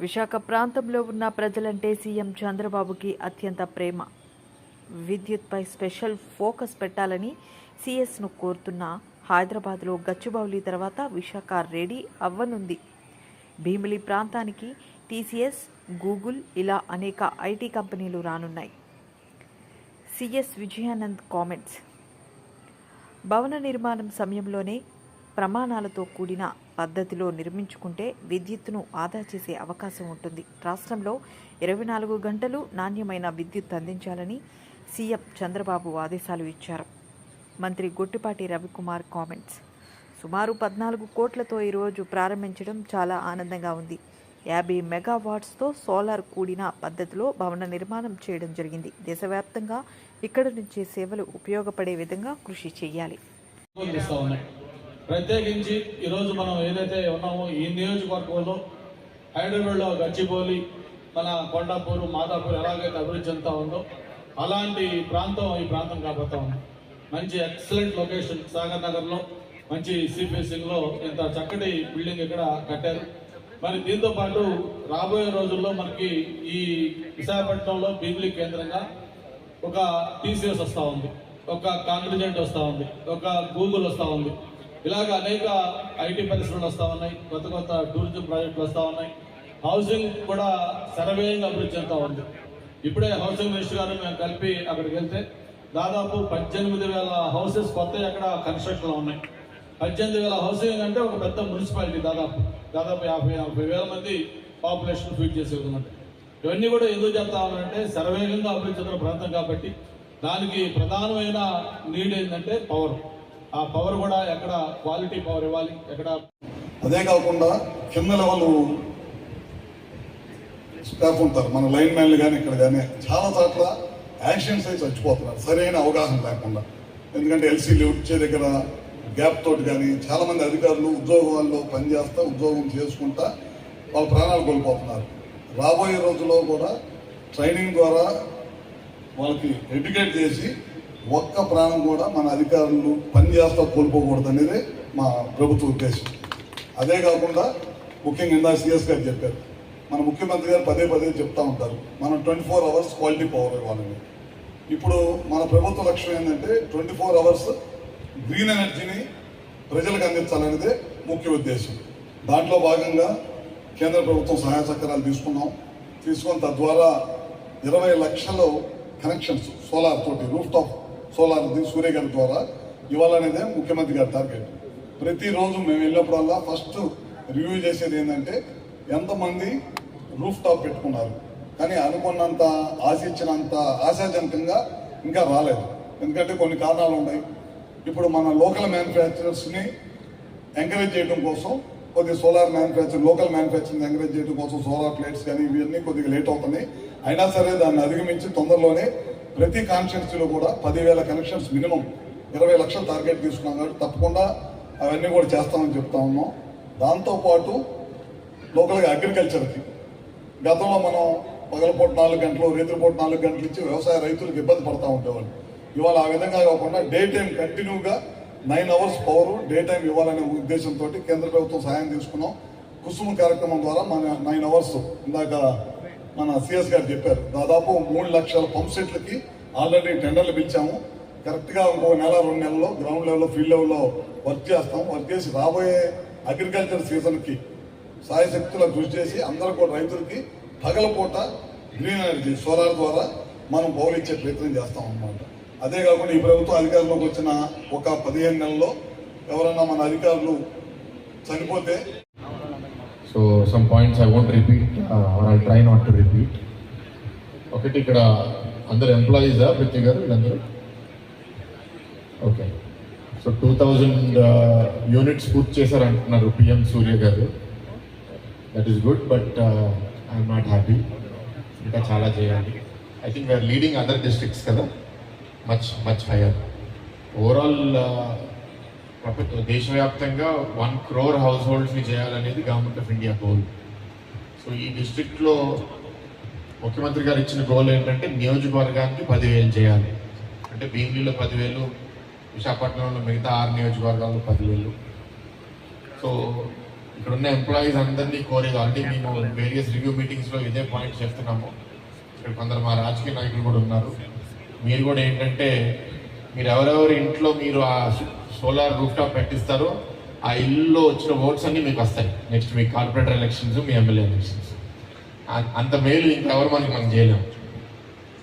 విశాఖ ప్రాంతంలో ఉన్న ప్రజలంటే సీఎం చంద్రబాబుకి అత్యంత ప్రేమ. విద్యుత్పై స్పెషల్ ఫోకస్ పెట్టాలని సీఎస్ను కోరుతున్న హైదరాబాద్లో గచ్చిబౌలి తర్వాత విశాఖ రెడీ అవ్వనుంది. భీమిలి ప్రాంతానికి టీసీఎస్ గూగుల్ ఇలా అనేక ఐటీ కంపెనీలు రానున్నాయి. CS Vijayanand comments. భవన నిర్మాణం సమయంలోనే ప్రమాణాలతో కూడిన పద్ధతిలో నిర్మించుకుంటే విద్యుత్తును ఆదా చేసే అవకాశం ఉంటుంది. రాష్ట్రంలో ఇరవై నాలుగు గంటలు నాణ్యమైన విద్యుత్ అందించాలని సీఎం చంద్రబాబు ఆదేశాలు ఇచ్చారు. మంత్రి గొట్టిపాటి రవికుమార్ కామెంట్స్. సుమారు పద్నాలుగు కోట్లతో ఈరోజు ప్రారంభించడం చాలా ఆనందంగా ఉంది. యాభై మెగావాట్స్తో సోలార్ కూడిన పద్ధతిలో భవన నిర్మాణం చేయడం జరిగింది. దేశవ్యాప్తంగా ఇక్కడ నుంచే సేవలు ఉపయోగపడే విధంగా కృషి చేయాలి. ప్రత్యేకించి ఈరోజు మనం ఏదైతే ఉన్నామో ఈ నియోజకవర్గంలో హైదరాబాద్లో గచ్చిబౌలి మన కొండాపూర్ మాదాపూర్ ఎలాగైతే అభివృద్ధి చెందుతా ఉందో అలాంటి ప్రాంతం ఈ ప్రాంతం కాబోతా ఉంది. మంచి ఎక్సలెంట్ లొకేషన్ సాగర్ నగర్లో మంచి లో ఇంత చక్కటి బిల్డింగ్ ఇక్కడ కట్టారు. మరి దీంతో పాటు రాబోయే రోజుల్లో మనకి ఈ విశాఖపట్నంలో భీమిలి కేంద్రంగా ఒక టీసీఎస్ వస్తూ ఉంది ఒక కాంగ్రిజెంట్ వస్తూ ఉంది ఒక గూగుల్ వస్తూ ఉంది. ఇలాగ అనేక ఐటీ పరిశ్రమలు వస్తూ ఉన్నాయి. కొత్త కొత్త టూరిజం ప్రాజెక్టులు వస్తూ ఉన్నాయి. హౌసింగ్ కూడా శరవేగంగా అభివృద్ధి చెందుతూ ఉంది. ఇప్పుడే హౌసింగ్ మినిస్టర్ గారు మేము కలిపి అక్కడికి వెళ్తే దాదాపు పద్దెనిమిది వేల హౌసెస్ కొత్త అక్కడ కన్స్ట్రక్షన్లో ఉన్నాయి. పద్దెనిమిది వేల హౌసింగ్ అంటే ఒక పెద్ద మున్సిపాలిటీ దాదాపు. దాదాపు యాభై యాభై వేల మంది పాపులేషన్ ఫీడ్ చేసే విధంగా ఇవన్నీ కూడా ఎందుకు చెప్తా ఉన్నారంటే శరవేగంగా అభివృద్ధి చెందిన ప్రాంతం కాబట్టి దానికి ప్రధానమైన నీడ్ ఏంటంటే పవర్. ఆ పవర్ కూడా ఎక్కడ క్వాలిటీ పవర్ ఇవ్వాలి ఎక్కడ అదే కాకుండా కింద లెవెల్ స్టాఫ్ ఉంటారు మన లైన్ మ్యాన్లు కానీ ఇక్కడ కానీ. చాలా చోట్ల యాక్సిడెంట్స్ అయి చచ్చిపోతున్నారు సరైన అవగాహన లేకుండా. ఎందుకంటే ఎల్సీలు వచ్చే దగ్గర గ్యాప్ తోటి కానీ చాలామంది అధికారులు ఉద్యోగాల్లో పనిచేస్తా ఉద్యోగం చేసుకుంటా వాళ్ళ ప్రాణాలు కోల్పోతున్నారు. రాబోయే రోజుల్లో కూడా ట్రైనింగ్ ద్వారా వాళ్ళకి ఎడ్యుకేట్ చేసి ఒక్క ప్రాణం కూడా మన అధికారులు పనిచేస్తా కోల్పోకూడదు అనేది మా ప్రభుత్వ ఉద్దేశం. అదే కాకుండా ముఖ్యంగా ఇందా సిఎస్ గారు చెప్పారు. మన ముఖ్యమంత్రి గారు పదే పదే చెప్తా ఉంటారు. మనం twenty four hours quality power ఇవ్వాలని. ఇప్పుడు మన ప్రభుత్వ లక్ష్యం ఏంటంటే ట్వంటీ ఫోర్ అవర్స్ గ్రీన్ ఎనర్జీని ప్రజలకు అందించాలనేదే ముఖ్య ఉద్దేశం. దాంట్లో భాగంగా కేంద్ర ప్రభుత్వం సహాయ సహకారాలు తీసుకున్నాం. తీసుకున్న తద్వారా ఇరవై లక్షల కనెక్షన్స్ సోలార్ తోటి రూఫ్ టాప్ సోలార్ సూర్య గారి ద్వారా ఇవ్వాలనేదే ముఖ్యమంత్రి గారి టార్గెట్. ప్రతిరోజు మేము వెళ్ళినప్పుడల్లా ఫస్ట్ రివ్యూ చేసేది ఏంటంటే ఎంతమంది రూఫ్ టాప్ పెట్టుకున్నారు. కానీ అనుకున్నంత ఆశించినంత ఆశాజనకంగా ఇంకా రాలేదు. ఎందుకంటే కొన్ని కారణాలు ఉన్నాయి. ఇప్పుడు మన లోకల్ మ్యానుఫ్యాక్చరర్స్ని ఎంకరేజ్ చేయడం కోసం కొద్ది solar manufacture local manufacturing encourage చేయడం కోసం సోలార్ ప్లేట్స్ కానీ ఇవన్నీ కొద్దిగా లేట్ అవుతున్నాయి. అయినా సరే దాన్ని అధిగమించి తొందరలోనే ప్రతి కాన్స్టిట్యున్సీలో కూడా పదివేల కనెక్షన్స్ మినిమం ఇరవై లక్షల టార్గెట్ తీసుకున్నాం కాబట్టి తప్పకుండా అవన్నీ కూడా చేస్తామని చెప్తా ఉన్నాం. దాంతోపాటు లోకల్గా అగ్రికల్చర్కి గతంలో మనం పగలపూట నాలుగు గంటలు రేతులపూట నాలుగు గంటలు ఇచ్చి వ్యవసాయ రైతులకు ఇబ్బంది పడతా ఉండేవాళ్ళు. ఇవాళ ఆ విధంగా కాకుండా డే టైం కంటిన్యూగా nine hours power day time ఇవ్వాలనే ఉద్దేశంతో కేంద్ర ప్రభుత్వం సహాయం తీసుకున్నాం. కుసుమ కార్యక్రమం ద్వారా మన నైన్ అవర్స్ ఇందాక మన సిఎస్ గారు చెప్పారు. దాదాపు మూడు లక్షల పంప్ సెట్లకి ఆల్రెడీ టెండర్లు పిలిచాము. కరెక్ట్గా ఇంకో నెల రెండు నెలల్లో గ్రౌండ్ లెవెల్లో ఫీల్డ్ లెవెల్లో వర్క్ చేస్తాం. వర్క్ చేసి రాబోయే అగ్రికల్చర్ సీజన్కి సాయశక్తుల కృషి చేసి అందరూ కూడా రైతులకి పగలపూట గ్రీన్ ఎనర్జీ సోలార్ ద్వారా మనం పౌలు ప్రయత్నం చేస్తాం అన్నమాట. అదే కాకుండా ఈ ప్రభుత్వం అధికారంలోకి వచ్చిన ఒక పదిహేను నెలల్లో ఎవరన్నా మన అధికారులు చనిపోతే some points I won't repeat or I try not to repeat ఒకటి ఇక్కడ అందరు ఎంప్లాయీసా ప్రతి గారు వీళ్ళందరూ? Okay so two thousand units పూర్తి చేశారు అంటున్నారు పిఎం సూర్య గారు. That is good but I'm not happy ఇంకా చాలా చేయాలి. I think we're leading other districts కదా. మచ్ మచ్ హైయర్ ఓవరాల్ ప్రపంచ దేశవ్యాప్తంగా వన్ క్రోర్ హౌస్ హోల్డ్స్ని చేయాలనేది government of India goal so ఈ డిస్ట్రిక్ట్లో ముఖ్యమంత్రి గారు ఇచ్చిన గోల్ ఏంటంటే నియోజకవర్గానికి పదివేలు చేయాలి. అంటే భీమిలీలో పదివేలు విశాఖపట్నంలో మిగతా ఆరు నియోజకవర్గాల్లో పదివేలు. సో ఇక్కడ ఉన్న ఎంప్లాయీస్ అందరినీ కోరేది ఆల్రెడీ మేము వేరియస్ రివ్యూ మీటింగ్స్లో ఇదే పాయింట్ చెప్తున్నాము ఇక్కడ కొందరు మా రాజకీయ నాయకులు కూడా ఉన్నారు. మీరు కూడా ఏంటంటే మీరు ఎవరెవరి ఇంట్లో మీరు ఆ సోలార్ రూఫ్ టాప్ పెట్టిస్తారో ఆ ఇల్లులో వచ్చిన ఓట్స్ అన్ని మీకు వస్తాయి. నెక్స్ట్ మీ కార్పొరేటర్ ఎలక్షన్స్ మీ ఎమ్మెల్యే ఎలక్షన్స్ అంత మేలు ఇంకెవరు మనకి మనం చేయలేము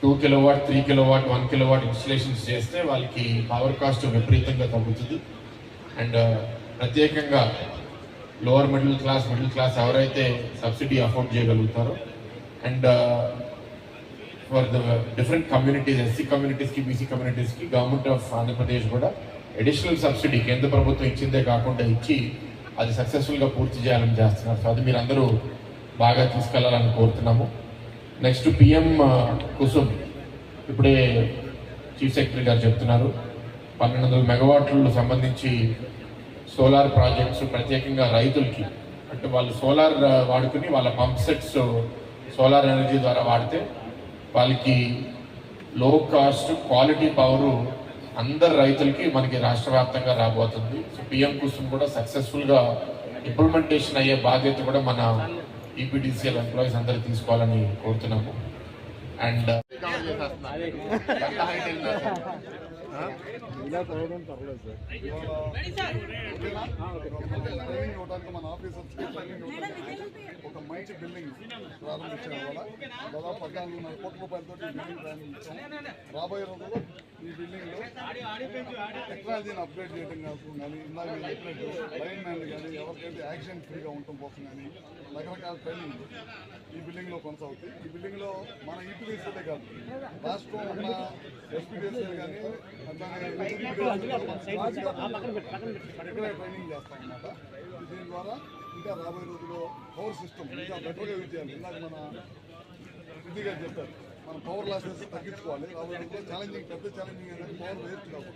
two kilowatt three kilowatt one kilowatt installations చేస్తే వాళ్ళకి పవర్ కాస్ట్ విపరీతంగా తగ్గుతుంది. అండ్ uh, ప్రత్యేకంగా lower middle class middle class ఎవరైతే subsidy afford చేయగలుగుతారో and for the different communities SC కమ్యూనిటీస్కి BC కమ్యూనిటీస్కి గవర్నమెంట్ ఆఫ్ ఆంధ్రప్రదేశ్ కూడా అడిషనల్ సబ్సిడీ కేంద్ర ప్రభుత్వం ఇచ్చిందే కాకుండా ఇచ్చి అది సక్సెస్ఫుల్గా పూర్తి చేయాలని చేస్తున్నారు. సో అది మీరు అందరూ బాగా తీసుకెళ్ళాలని కోరుతున్నాము. నెక్స్ట్ పిఎం uh, కుసుమ్ ఇప్పుడే చీఫ్ సెక్రటరీ గారు చెప్తున్నారు. పన్నెండు వందల మెగావాట్లకు సంబంధించి సోలార్ ప్రాజెక్ట్స్ ప్రత్యేకంగా రైతులకి అంటే వాళ్ళు సోలార్ uh, వాడుకుని వాళ్ళ పంప్ సెట్స్ సోలార్ ఎనర్జీ ద్వారా వాడితే వాళ్ళకి లో కాస్ట్ క్వాలిటీ పవర్ అందరు రైతులకి మనకి రాష్ట్ర వ్యాప్తంగా రాబోతుంది. సో పిఎం కుసుమ్ కూడా సక్సెస్ఫుల్గా ఇంప్లిమెంటేషన్ అయ్యే బాధ్యత కూడా మన ఈపీటీసీఎల్ ఎంప్లాయీస్ అందరూ తీసుకోవాలని కోరుతున్నాము. అండ్ మన ఆఫీసర్స్ ట్రైనింగ్ ఇవ్వడానికి ఒక మంచి బిల్డింగ్ ప్రారంభించడం వల్ల దాదాపు పద్నాలుగున్నర కోట్ల రూపాయలతో బిల్డింగ్ ప్రారంభించాం రాబోయే రోజుల్లో ఈ బిల్డింగ్లో టెక్నాలజీని అప్గ్రేడ్ చేయడం కోసం కానీ ఇందాక నేను చెప్పినట్టు లైన్ మ్యాన్లు కానీ ఎవరికైతే యాక్షన్ ఫ్రీగా ఉండటం కోసం కానీ రకరకాల ట్రైనింగ్ ఈ బిల్డింగ్లో కొనసాగుతాయి. ఈ బిల్డింగ్లో మన ఈపీడీసీలే కాదు రాష్ట్రం ఉన్న ఎస్పీడీసీలు కానీ అట్లానే ట్రైనింగ్ చేస్తాం అన్నమాట. దీని ద్వారా ఇంకా రాబోయే రోజుల్లో పవర్ సిస్టమ్ ఇంకా బెటర్గా యూజ్ చేయాలి. ఇందాక మన గారు చెప్పారు. మన పవర్ లాసెస్ తగ్గించుకోవాలి. రాబోయే రోజుల్లో ఛాలెంజింగ్ పెద్ద ఛాలెంజింగ్ అనేది పవర్ వేస్ట్ కాదు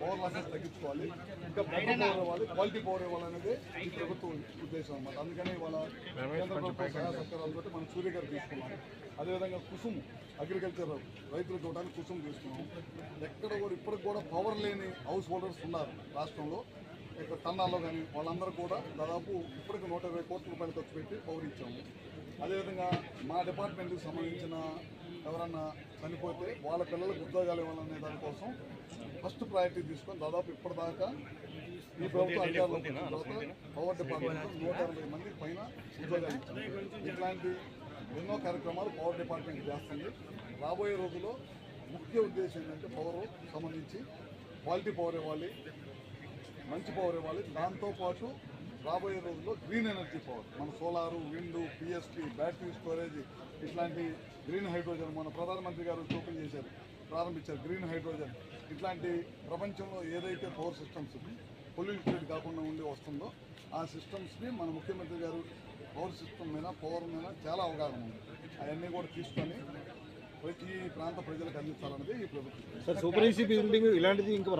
పవర్ లాసెస్ తగ్గించుకోవాలి. ఇంకా బెటర్ పవర్ ఇవ్వాలి. క్వాలిటీ పవర్ ఇవ్వాలనేది ఈ ప్రభుత్వం ఉద్దేశం అన్నమాట. అందుకని వాళ్ళ కేంద్ర ప్రభుత్వం సహాయ సహకారాలతో మనం సూర్య గారు తీసుకున్నాం. అదేవిధంగా కుసుమ్ అగ్రికల్చర్ రైతులకు ఇవ్వడానికి కుసుమ్ తీసుకున్నాం. ఎక్కడ కూడా ఇప్పటికి కూడా పవర్ లేని హౌస్ హోల్డర్స్ ఉన్నారు రాష్ట్రంలో. ఇక్కడ తన్నాల్లో కానీ వాళ్ళందరూ కూడా దాదాపు ఇప్పటికి నూట ఇరవై కోట్ల రూపాయలు ఖర్చు పెట్టి పవర్ ఇచ్చాము అదేవిధంగా మా డిపార్ట్మెంట్కి సంబంధించిన ఎవరన్నా చనిపోతే వాళ్ళ పిల్లలకు ఉద్యోగాలు ఇవ్వాలనే దానికోసం ఫస్ట్ ప్రయారిటీ తీసుకొని దాదాపు ఇప్పటిదాకా ఈ ప్రభుత్వం అధికారంలో వచ్చిన తర్వాత పవర్ డిపార్ట్మెంట్ నూట ఇరవై మంది పైన ఉద్యోగాలు ఇచ్చాము. ఇట్లాంటి ఎన్నో కార్యక్రమాలు పవర్ డిపార్ట్మెంట్ చేస్తుంది. రాబోయే రోజుల్లో ముఖ్య ఉద్దేశం ఏంటంటే పవర్ సంబంధించి క్వాలిటీ పవర్ ఇవ్వాలి. మంచి పవర్ ఇవ్వాలి. దాంతోపాటు రాబోయే రోజుల్లో గ్రీన్ ఎనర్జీ పవర్ మన solar wind PSP battery storage ఇట్లాంటి గ్రీన్ హైడ్రోజన్ మన ప్రధానమంత్రి గారు ఓపెన్ చేశారు ప్రారంభించారు. గ్రీన్ హైడ్రోజన్ ఇట్లాంటి ప్రపంచంలో ఏదైతే పవర్ సిస్టమ్స్ పొల్యూటెడ్ కాకుండా ఉండి వస్తుందో ఆ సిస్టమ్స్ని మన ముఖ్యమంత్రి గారు పవర్ సిస్టమ్ మీద పవర్ మీద చాలా అవగాహన ఉంది. అవన్నీ కూడా తీసుకొని ప్రతి ప్రాంత ప్రజలకు అందించాలన్నది ఈ ప్రభుత్వం. సార్ సూపర్ బిల్డింగ్ ఇలాంటిది ఇంకా